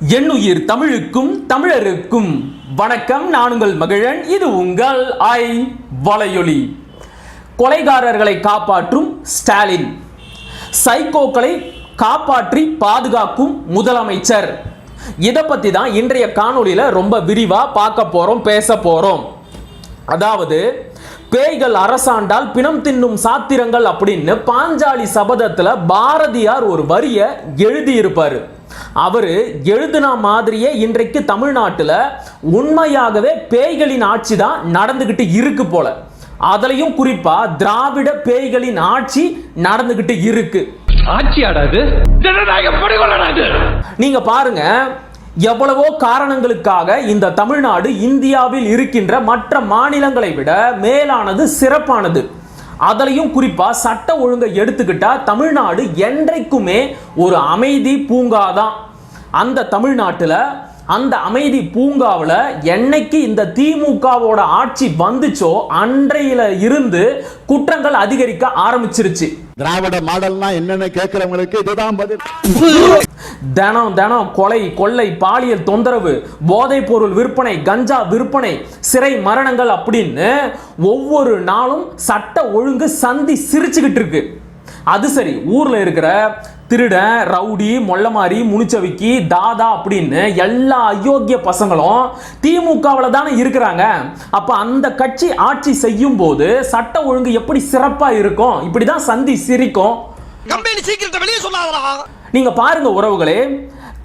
எண்ணுயிர் தமிழுக்கும் தமிழருக்கும் வணக்கம். நான் உங்கள் மகிழன். இது உங்கள் ஐ வலையொலி. கொலைகாரர்களை காப்பாற்றும் ஸ்டாலின். சைக்கோக்களை காப்பாற்றி பாதுகாக்கும் முதலமைச்சர். இதை பற்றி தான் இன்றைய காணொலியில் ரொம்ப விரிவாக பார்க்க போகிறோம் பேச போகிறோம் அதாவது பேய்கள் அரசாண்டால் பிணம் தின்னும் சாத்திரங்கள் அப்படின்னு பாஞ்சாலி சபதத்தில் பாரதியார் ஒரு வரியை எழுதியிருப்பார். அவரு எழுதின மாதிரியே இன்றைக்கு தமிழ்நாட்டுல உண்மையாகவே பேய்களின் ஆட்சி தான் நடந்துகிட்டு இருக்கு போல. அதுலயும் குறிப்பா திராவிட பேய்களின் ஆட்சி நடந்துகிட்டு இருக்கு. நீங்க பாருங்க எவ்வளவோ காரணங்களுக்காக இந்த தமிழ்நாடு இந்தியாவில் இருக்கின்ற மற்ற மாநிலங்களை விட மேலானது சிறப்பானது. அதுலயும் குறிப்பாக சட்ட ஒழுங்கை எடுத்துக்கிட்டா தமிழ்நாடு என்றைக்குமே ஒரு அமைதி பூங்கா தான் அந்த தமிழ்நாட்டில் அந்த அமைதி பூங்காவில் என்னைக்கு இந்த திமுகவோட ஆட்சி வந்துச்சோ அன்றையில இருந்து குற்றங்கள் அதிகரிக்க ஆரம்பிச்சிருச்சு. திராவிட மாடல்னா என்னன்னு கேட்கிறவங்களுக்கு இதுதான் பதில். தினம் தினம் கொலை கொள்ளை பாலியல் தொந்தரவு போதைப் பொருள் விற்பனை கஞ்சா விற்பனை சிறை மரணங்கள் அப்படின்னு ஒவ்வொரு நாளும் சட்ட ஒழுங்கு சந்தி சிரிச்சுக்கிட்டு இருக்கு. அது சரி ஊர்ல இருக்கிற திருடன் ரவுடி மொள்ளமாரி முனிச்சவிக்கி தாதா அப்படின்னு எல்லா அயோக்கிய பசங்களும் திமுகவில் தானே இருக்கிறாங்க. அப்ப அந்த கட்சி ஆட்சி செய்யும் போது சட்ட ஒழுங்கு எப்படி சிறப்பா இருக்கும்? இப்படிதான் சந்தி சிரிக்கும். கம்பெனி சீக்கிரத்தை வெளியே சொல்லாதடா. நீங்க பாருங்க உறவுகளே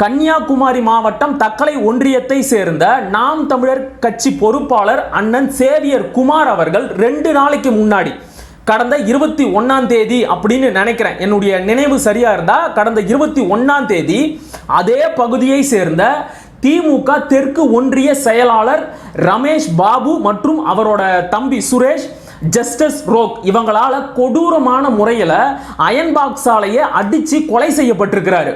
கன்னியாகுமரி மாவட்டம் தக்கலை ஒன்றியத்தை சேர்ந்த நாம் தமிழர் கட்சி பொறுப்பாளர் அண்ணன் சேவியர் குமார் அவர்கள் ரெண்டு நாளைக்கு முன்னாடி கடந்த இருபத்தி ஒன்னாம் தேதி அப்படின்னு நினைக்கிறேன். என்னுடைய நினைவு சரியா இருந்தால் கடந்த இருபத்தி ஒன்னாம் தேதி அதே பகுதியை சேர்ந்த திமுக தெற்கு ஒன்றிய செயலாளர் ரமேஷ் பாபு மற்றும் அவரோட தம்பி சுரேஷ் ஜஸ்டிஸ் ரோக் இவங்களால கொடூரமான முறையில் அயன்பாக் சாலையை அடிச்சு கொலை செய்யப்பட்டிருக்கிறாரு.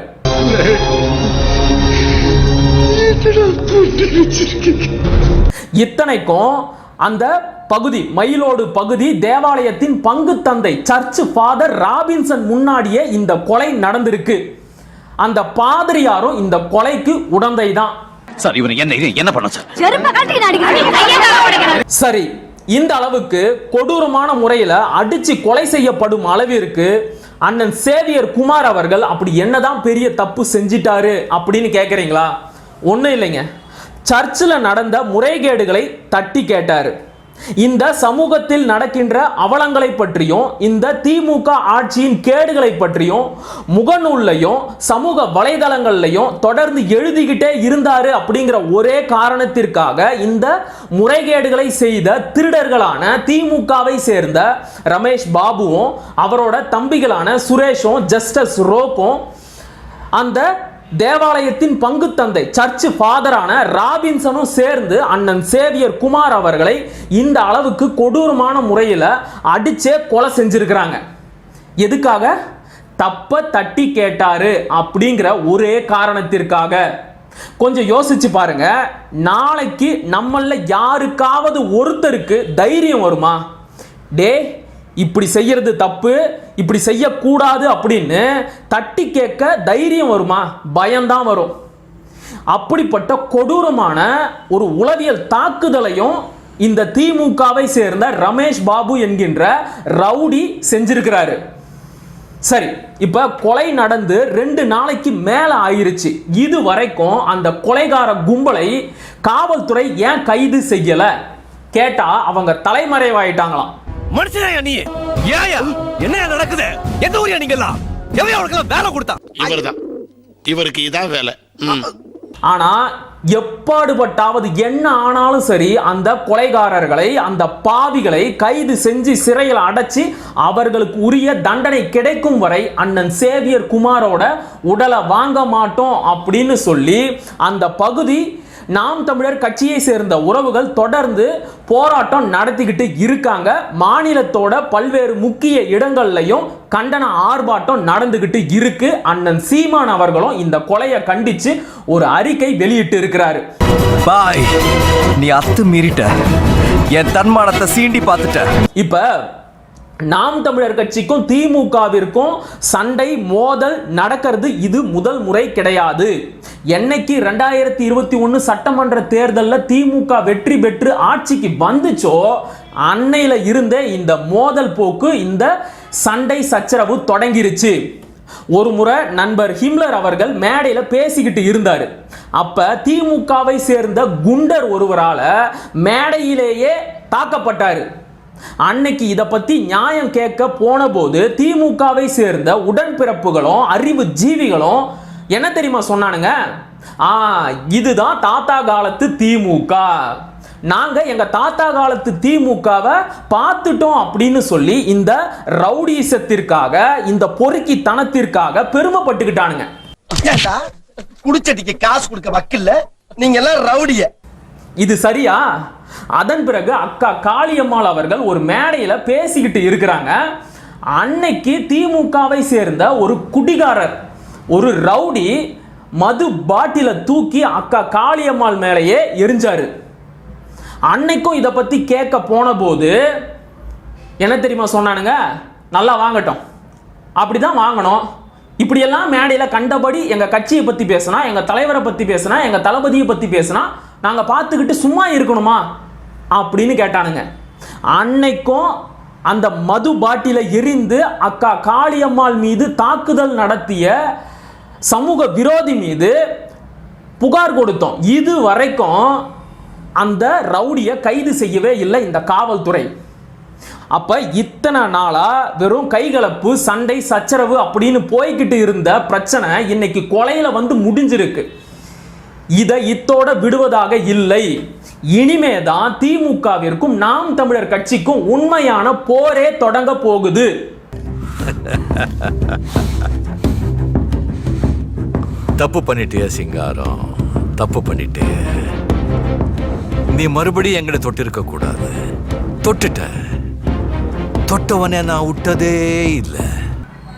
இத்தனைக்கும் அந்த பகுதி மயிலோடு பகுதி தேவாலயத்தின் பங்கு தந்தை சர்ச் ஃபாதர் ராபின்சன் முன்னாடியே இந்த கொலை நடந்திருக்கு. அந்த பாதிரியாரும் இந்த கொலைக்கு உடந்தை தான் சார் இவனை என்ன என்ன பண்ண சார்? சரி இந்த அளவுக்கு கொடூரமான முறையில் அடிச்சு கொலை செய்யப்படும் அளவிற்கு அண்ணன் சேவியர் குமார் அவர்கள் அப்படி என்னதான் பெரிய தப்பு செஞ்சிட்டாரு அப்படின்னு கேட்குறீங்களா ஒன்றும் இல்லைங்க. சர்ச்சில் நடந்த முறைகேடுகளை தட்டி கேட்டாரு. இந்த சமூகத்தில் நடக்கின்ற அவலங்களை பற்றியும் இந்த திமுக ஆட்சியின் கேடுகளை பற்றியும் முகநூல்லையும் சமூக வலைதளங்கள்லையும் தொடர்ந்து எழுதிக்கிட்டே இருந்தாரு அப்படிங்கிற ஒரே காரணத்திற்காக இந்த முறைகேடுகளை செய்த திருடர்களான திமுகவை சேர்ந்த ரமேஷ் பாபுவும் அவரோட தம்பிகளான சுரேஷும் ஜஸ்டஸ் ரோக்கும் அந்த தேவாலயத்தின் பங்கு தந்தை சர்ச் ஃபாதரான ராபின்சனும் சேர்ந்து அண்ணன் சேவியர் குமார் அவர்களை இந்த அளவுக்கு கொடூரமான முறையில் அடிச்சே கொலை செஞ்சிருக்கிறாங்க. எதுக்காக? தப்ப தட்டி கேட்டாரு அப்படிங்கிற ஒரே காரணத்திற்காக. கொஞ்சம் யோசிச்சு பாருங்க. நாளைக்கு நம்மள யாருக்காவது ஒருத்தருக்கு தைரியம் வருமா? டே இப்படி செய்யறது தப்பு இப்படி செய்யக்கூடாது அப்படின்னு தட்டி கேட்க தைரியம் வருமா? பயம்தான் வரும். அப்படிப்பட்ட கொடூரமான ஒரு உளவியல் தாக்குதலையும் இந்த திமுகவை சேர்ந்த ரமேஷ் பாபு என்கின்ற ரவுடி செஞ்சிருக்கிறாரு. சரி இப்ப கொலை நடந்து ரெண்டு நாளைக்கு மேல ஆயிருச்சு. இது வரைக்கும் அந்த கொலைகார கும்பலை காவல்துறை ஏன் கைது செய்யல? கேட்டா அவங்க தலைமறைவாயிட்டாங்களாம். மனுஷனா நீ? ஏயா என்ன நடக்குது? எந்த ஊரியா நீங்கெல்லாம்? எவையா உனக்கு வேலை கொடுத்தா? இவர்தான். இவருக்கு இதான் வேலை. ஆனா எப்பாடுபட்டாவது என்ன ஆனாலும் சரி அந்த கொலைகாரர்களை அந்த பாவிகளை கைது செஞ்சு சிறையில் அடைச்சி அவர்களுக்கு உரிய தண்டனை கிடைக்கும் வரை அண்ணன் சேவியர் குமாரோட உடலை வாங்க மாட்டோம் அப்படின்னு சொல்லி அந்த பகுதி நாம் தமிழர் கட்சியை சேர்ந்த உறவுகள் தொடர்ந்து போராட்டம் நடத்திக்கிட்டு இருக்காங்க. மாநிலத்தோட பல்வேறு முக்கிய இடங்கள்லையும் கண்டன ஆர்ப்பாட்டம் நடந்துகிட்டு இருக்கு. அண்ணன் சீமான் அவர்களும் இந்த கொலையை கண்டிச்சு ஒரு அறிக்கை வெளியிட்டு இருக்கிறாரு. பாய் நீ அத்து மீறிட்ட. என் தன்மானத்தை சீண்டி பார்த்துட்ட. இப்ப நாம் தமிழர் கட்சிக்கும் திமுகவிற்கும் சண்டை மோதல் நடக்கிறது. இது முதல் முறை கிடையாது. என்னைக்கு ரெண்டாயிரத்தி இருபத்தி ஒன்று சட்டமன்ற தேர்தலில் திமுக வெற்றி பெற்று ஆட்சிக்கு வந்துச்சோ அன்னையில் இருந்தே இந்த மோதல் போக்கு இந்த சண்டை சச்சரவு தொடங்கிருச்சு. ஒரு முறை நண்பர் ஹிம்லர் அவர்கள் மேடையில் பேசிக்கிட்டு இருந்தார். அப்ப திமுகவை சேர்ந்த குண்டர் ஒருவரால் மேடையிலேயே தாக்கப்பட்டார். அன்னைக்கு இதை பத்தி நியாயம் கேட்க போன போது திமுகவை சேர்ந்த உடன்பிறப்புகளும் அறிவு ஜீவிகளும் என்ன தெரியுமா சொன்னானுங்க? ஆ இதுதான் தாத்தா காலத்து திமுக. நாங்க எங்க தாத்தா காலத்து திமுகவை பார்த்துட்டோம் அப்படின்னு சொல்லி இந்த ரவுடிசத்திற்காக இந்த பொறுக்கித்தனத்திற்காக பெருமைப்பட்டுக்கிட்டானுங்க. ஏண்டா? குடிச்சடிக்கு காசு கொடுக்க வக்கில்ல? நீங்க எல்லாம் ரவுடிய. இது சரியா? அதன் பிறகு அக்கா காளியம்மாள் அவர்கள் ஒரு மேடையில் பேசிக்கிட்டு இருக்கிறாங்க. அன்னைக்கு திமுகவை சேர்ந்த ஒரு குடிகாரர் ஒரு ரவுடி மது பாட்டில தூக்கி அக்கா காளியம்மாள் மேலேயே எரிஞ்சாரு. அன்னைக்கும் இதை பத்தி கேட்க போன போது என்ன தெரியுமா சொன்னானுங்க? நல்லா வாங்கட்டும். அப்படிதான் வாங்கணும். இப்படியெல்லாம் மேடையில் கண்டபடி எங்கள் கட்சியை பற்றி பேசினா எங்கள் தலைவரை பற்றி பேசினா எங்கள் தளபதியை பற்றி பேசினா நாங்கள் பார்த்துக்கிட்டு சும்மா இருக்கணுமா? அப்படின்னு கேட்டானுங்க. அன்னைக்கும் அந்த மது பாட்டில எரிந்து அக்கா காளியம்மாள் மீது தாக்குதல் நடத்திய சமூக விரோதி மீது புகார் கொடுத்தோம். இது வரைக்கும் அந்த ரவுடியை கைது செய்யவே இல்லை இந்த காவல்துறை. அப்ப இத்தனை நாளா வெறும் கைகலப்பு சண்டை சச்சரவு அப்படின்னு போய்கிட்டு இருந்த பிரச்சனை இன்னைக்கு கொலையில வந்து முடிஞ்சிருக்கு. இதை இத்தோட விடுவதாக இல்லை. இனிமே தான் திமுகவிற்கும் நாம் தமிழர் கட்சிக்கும் உண்மையான போரே தொடங்க போகுது. தப்பு பண்ணிட்டியா சிங்காரம். தப்பு பண்ணிட்டே. நீ மறுபடியும் எங்களை தொட்டிருக்க கூடாது. தொட்டுட்ட. தொட்டவனே நான் விட்டதே இல்லை.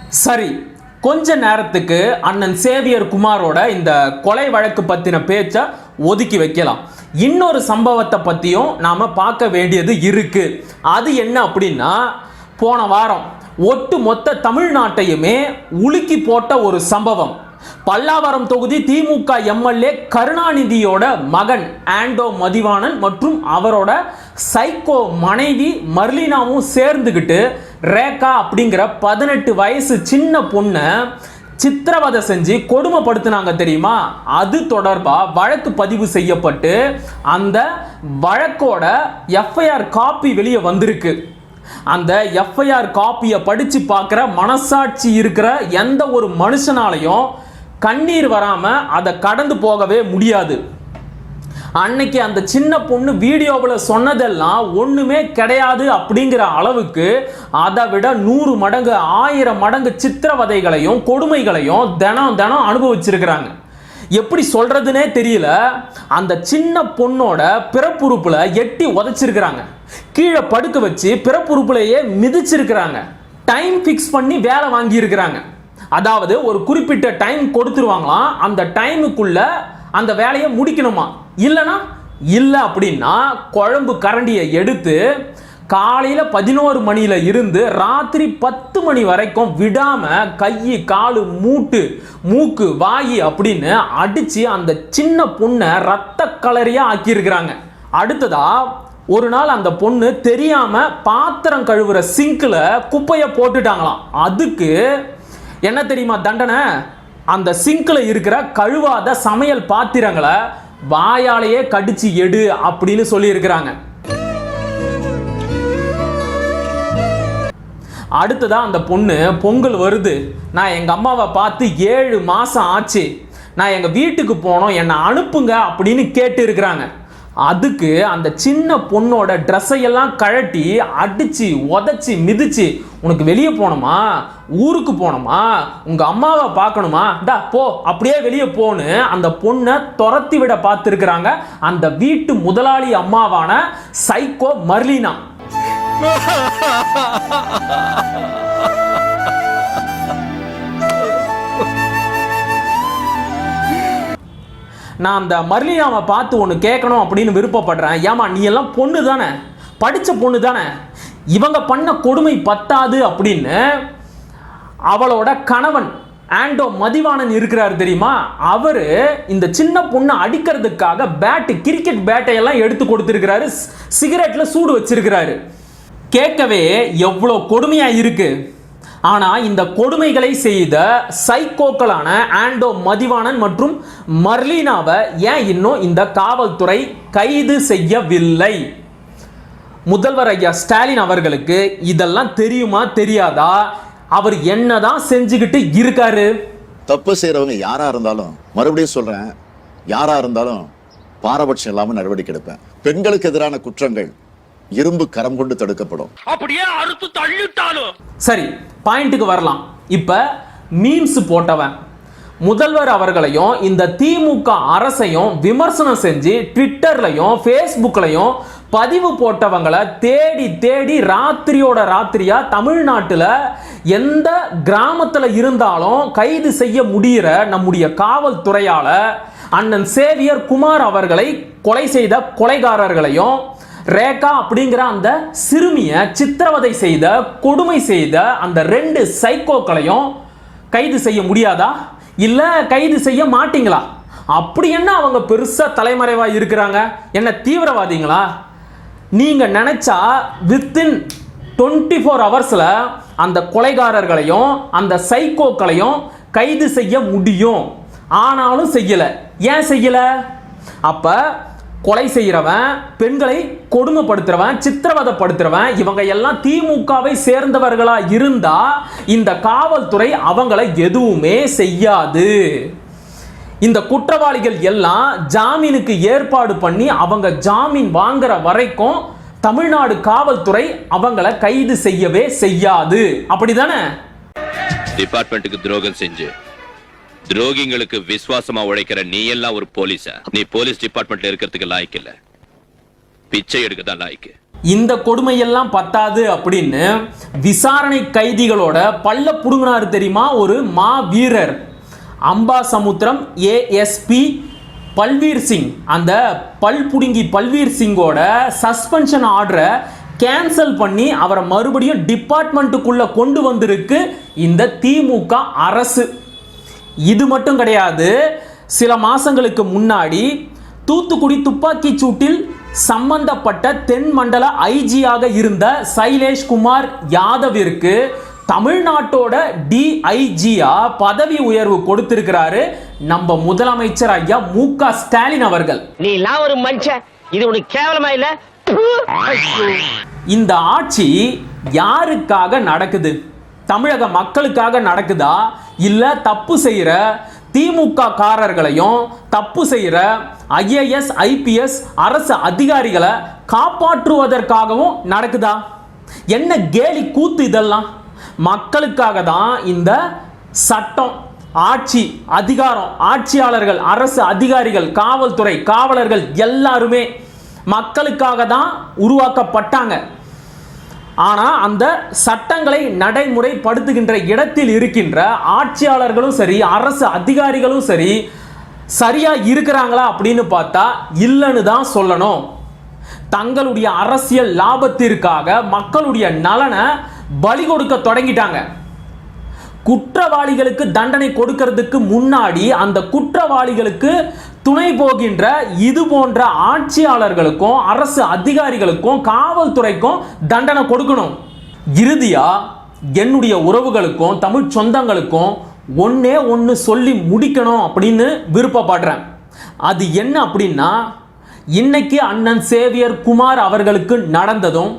சரி கொஞ்ச நேரத்துக்கு அண்ணன் சேவியர் குமாரோட இந்த கொலை வழக்கு பத்தின பேச்சை ஒதுக்கி வைக்கலாம். இன்னொரு சம்பவத்தை பத்தியும் நாம பார்க்க வேண்டியது இருக்கு. அது என்ன அப்படின்னா போன வாரம் ஒட்டு மொத்த தமிழ்நாட்டையுமே உலுக்கி போட்ட ஒரு சம்பவம். பல்லாவரம் தொகுதி திமுக எம்எல்ஏ கருணாநிதியோட மகன் ஆண்டோ மதிவாணன் மற்றும் அவரோட சைக்கோ மனைவி மர்லினாவும் சேர்ந்துக்கிட்டு ரேகா அப்படிங்கிற பதினெட்டு வயசு சின்ன பொண்ணை சித்திரவதை செஞ்சு கொடுமைப்படுத்தினாங்க தெரியுமா? அது தொடர்பாக வழக்கு பதிவு செய்யப்பட்டு அந்த வழக்கோட எஃப்ஐஆர் காப்பி வெளியே வந்திருக்கு. அந்த எஃப்ஐஆர் காப்பியை படித்து பார்க்குற மனசாட்சி இருக்கிற எந்த ஒரு மனுஷனாலையும் கண்ணீர் வராமல் அதை கடந்து போகவே முடியாது. அன்னைக்கு அந்த சின்ன பொண்ணு வீடியோவில் சொன்னதெல்லாம் ஒன்றுமே கிடையாது அப்படிங்கிற அளவுக்கு அதை விட நூறு மடங்கு ஆயிரம் மடங்கு சித்திரவதைகளையும் கொடுமைகளையும் தினம் தினம் அனுபவிச்சிருக்கிறாங்க. எப்படி சொல்றதுனே தெரியல. அந்த சின்ன பொண்ணோட பிறப்புறுப்புல எட்டி உதச்சிருக்கிறாங்க. கீழே படுக்க வச்சு பிறப்புறுப்புலையே மிதிச்சிருக்கிறாங்க. டைம் ஃபிக்ஸ் பண்ணி வேலை வாங்கியிருக்கிறாங்க. அதாவது ஒரு குறிப்பிட்ட டைம் கொடுத்துருவாங்களாம். அந்த டைமுக்குள்ள அந்த வேலையை முடிக்கணுமா? இல்லைனா இல்லை அப்படின்னா குழம்பு கரண்டியை எடுத்து காலையில் பதினோரு மணியில் இருந்து ராத்திரி பத்து மணி வரைக்கும் விடாமல் கை காலு மூட்டு மூக்கு வாயி அப்படின்னு அடித்து அந்த சின்ன பொண்ணை ரத்த கலரியாக ஆக்கியிருக்கிறாங்க. அடுத்ததா ஒரு நாள் அந்த பொண்ணு தெரியாமல் பாத்திரம் கழுவுற சிங்கில் குப்பையை போட்டுட்டாங்களாம். அதுக்கு என்ன தெரியுமா தண்டனை? அந்த சிங்கில் இருக்கிற கழுவாத சமையல் பாத்திரங்களை வாயாலேயே கடிச்சு எடு அப்படின்னு சொல்லியிருக்கிறாங்க. அடுத்ததாக அந்த பொண்ணு பொங்கல் வருது. நான் எங்கள் அம்மாவை பார்த்து ஏழு மாதம் ஆச்சு. நான் எங்கள் வீட்டுக்கு போனோம். என்னை அனுப்புங்க அப்படின்னு கேட்டு இருக்கிறாங்க அதுக்கு அந்த சின்ன பொண்ணோட ட்ரெஸ்ஸை எல்லாம் கழட்டி அடித்து உதச்சி மிதிச்சு உனக்கு வெளியே போகணுமா? ஊருக்கு போகணுமா? உங்கள் அம்மாவை பார்க்கணுமா? டா போ. அப்படியே வெளியே போன்னு அந்த பொண்ணை துரத்தி விட பார்த்துருக்குறாங்க. அந்த வீட்டு முதலாளி அம்மாவான சைக்கோ மர்லினா. நான் அந்த மர்லினாவை பார்த்து ஒன்று கேட்கணும் அப்படின்னு விருப்பப்படுறேன். ஏமா நீ எல்லாம் பொண்ணு தானே? படித்த பொண்ணு தானே? இவங்க பண்ண கொடுமை பத்தாது அப்படின்னு அவளோட கணவன் ஆண்டோ மதிவாணன் இருக்கிறார் தெரியுமா? அவர் இந்த சின்ன பொண்ணை அடிக்கிறதுக்காக பேட்டு கிரிக்கெட் பேட்டையெல்லாம் எடுத்து கொடுத்துருக்கிறாரு. சிகரெட்டில் சிகரெட்ல சூடு வச்சிருக்கிறாரு. கேட்கவே எவ்வளோ கொடுமையாக இருக்குது ஆனால் இந்த கொடுமைகளை செய்த சைக்கோக்களான ஆண்டோ மதிவாணன் மற்றும் மர்லீனாவை ஏன் இன்னும் இந்த காவல்துறை கைது செய்யவில்லை? முதல்வர் ஐயா ஸ்டாலின் அவர்களுக்கு இதெல்லாம் தெரியுமா தெரியாதா? அவர் என்னதான் செஞ்சுக்கிட்டு இருக்காரு? தப்பு செய்யறவங்க யாரா இருந்தாலும் மறுபடியும் சொல்றேன் யாரா இருந்தாலும் பாரபட்சம் இல்லாமல் நடவடிக்கை எடுப்பேன். பெண்களுக்கு எதிரான குற்றங்கள் இரும்பு கரம் கொண்டு தடுக்கப்படும். அப்படியே அறுத்து தள்ளிட்டாலும். சரி பாயிண்ட்டுக்கு வரலாம். இப்ப மீம்ஸ் போட்டவன். முதல்வர் அவர்களையும் இந்த திமுக அரசையும் விமர்சனம் செஞ்சு ட்விட்டர்லையும் ஃபேஸ்புக்லையும் பதிவு போட்டவங்களை தேடி தேடி ராத்திரியோட ராத்திரியா தமிழ்நாட்டில் எந்த கிராமத்தில் இருந்தாலும் கைது செய்ய முடிகிற நம்முடைய காவல்துறையால அண்ணன் சேவியர் குமார் அவர்களை கொலை செய்த கொலைகாரர்களையும் ரேகா அப்படிங்கிற அந்த சிறுமியை சித்திரவதை செய்த கொடுமை செய்த அந்த ரெண்டு சைக்கோக்களையும் கைது செய்ய முடியாதா? இல்லை கைது செய்ய மாட்டீங்களா? அப்படி என்ன அவங்க பெருசாக தலைமறைவாக இருக்கிறாங்க? என்ன தீவிரவாதிங்களா? நீங்கள் நினச்சா வித்தின் டுவெண்ட்டி ஃபோர் ஹவர்ஸில் அந்த கொலைகாரர்களையும் அந்த சைக்கோக்களையும் கைது செய்ய முடியும். ஆனாலும் செய்யலை. ஏன் செய்யலை? அப்போ கொலை செய்கிறவன் பெண்களை கொடுமைப்படுத்துறவன் சித்திரவதைப்படுத்துறவன் இவங்க எல்லாம் திமுகவை சேர்ந்தவர்களா இருந்தா இந்த காவல்துறை அவங்கள எதுவுமே செய்யாது. இந்த குற்றவாளிகள் எல்லாம் ஜாமீனுக்கு ஏற்பாடு பண்ணி அவங்க ஜாமீன் வாங்குற வரைக்கும் தமிழ்நாடு காவல்துறை அவங்கள கைது செய்யவே செய்யாது. அப்படிதானே? டிபார்ட்மெண்ட்டுக்கு துரோகம் செஞ்சு துரோகிங்களுக்கு விசுவாசமா உழைக்கிற நீ எல்லாம் ஒரு போலீஸா? நீ போலீஸ் டிபார்ட்மெண்ட்ல இருக்கிறதுக்கு லாய்க்கு இல்ல. பிச்சை எடுக்க தான் லாய்க்கு. இந்த கொடுமையெல்லாம் பத்தாது அப்படின்னு விசாரணை கைதிகளோட பல்ல புடுங்கினாரு தெரியுமா? ஒரு மா வீரர் அம்பா சமுத்திரம் ஏஎஸ்பி பல்வீர் சிங். அந்த பல் புடுங்கி பல்வீர் சிங்கோட சஸ்பென்ஷன் ஆர்டரை கேன்சல் பண்ணி அவரை மறுபடியும் டிபார்ட்மெண்ட்டுக்குள்ளே கொண்டு வந்திருக்கு இந்த திமுக அரசு. இது மட்டும் கிடையாது. சில மாசங்களுக்கு முன்னாடி தூத்துக்குடி துப்பாக்கி சூட்டில் சம்பந்தப்பட்ட தென் மண்டல ஐஜியாக இருந்த சைலேஷ் குமார் யாதவிற்கு தமிழ்நாட்டோட டிஐஜியா பதவி உயர்வு கொடுத்திருக்கிறாரு நம்ம முதலமைச்சர் ஐயா மு க ஸ்டாலின் அவர்கள். நீ ஒரு மனுஷன். இது உனக்கு கேவலமா இல்ல? இந்த ஆட்சி யாருக்காக நடக்குது? தமிழக மக்களுக்காக நடக்குதா? இல்லை தப்பு செய்கிற திமுக காரர்களையும் தப்பு செய்கிற ஐஏஎஸ் ஐபிஎஸ் அரசு அதிகாரிகளை காப்பாற்றுவதற்காகவும் நடக்குதா? என்ன கேலி கூத்து இதெல்லாம்? மக்களுக்காக தான் இந்த சட்டம் ஆட்சி அதிகாரம் ஆட்சியாளர்கள் அரசு அதிகாரிகள் காவல்துறை காவலர்கள் எல்லாருமே மக்களுக்காக தான் உருவாக்கப்பட்டாங்க. ஆனால் அந்த சட்டங்களை நடைமுறைப்படுத்துகின்ற இடத்தில் இருக்கின்ற ஆட்சியாளர்களும் சரி அரசு அதிகாரிகளும் சரி சரியாக இருக்கிறாங்களா அப்படின்னு பார்த்தா இல்லைன்னு தான் சொல்லணும். தங்களுடைய அரசியல் லாபத்திற்காக மக்களுடைய நலனை பலி கொடுக்க தொடங்கிட்டாங்க. குற்றவாளிகளுக்கு தண்டனை கொடுக்கிறதுக்கு முன்னாடி அந்த குற்றவாளிகளுக்கு துணை போகின்ற இது போன்ற ஆட்சியாளர்களுக்கும் அரசு அதிகாரிகளுக்கும் காவல்துறைக்கும் தண்டனை கொடுக்கணும். இறுதியா என்னுடைய உறவுகளுக்கும் தமிழ் சொந்தங்களுக்கும் ஒன்னே ஒன்று சொல்லி முடிக்கணும் அப்படின்னு விருப்பப்படுறேன். அது என்ன அப்படின்னா இன்னைக்கு அண்ணன் சேவியர் குமார் அவர்களுக்கு நடந்ததும்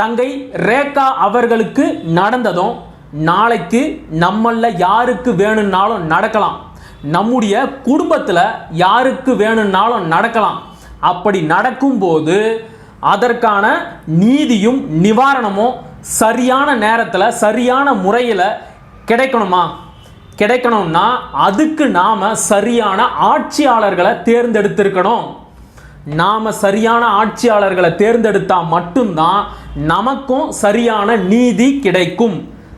தங்கை ரேகா அவர்களுக்கு நடந்ததும் நாளைக்கு நம்மளில் யாருக்கு வேணும்னாலும் நடக்கலாம். நம்முடைய குடும்பத்தில் யாருக்கு வேணும்னாலும் நடக்கலாம். அப்படி நடக்கும்போது அதற்கான நீதியும் நிவாரணமும் சரியான நேரத்தில் சரியான முறையில் கிடைக்கணுமா? கிடைக்கணும்னா அதுக்கு நாம் சரியான ஆட்சியாளர்களை தேர்ந்தெடுத்திருக்கணும். நாம் சரியான ஆட்சியாளர்களை தேர்ந்தெடுத்தால் மட்டும்தான் நமக்கும் சரியான நீதி கிடைக்கும்.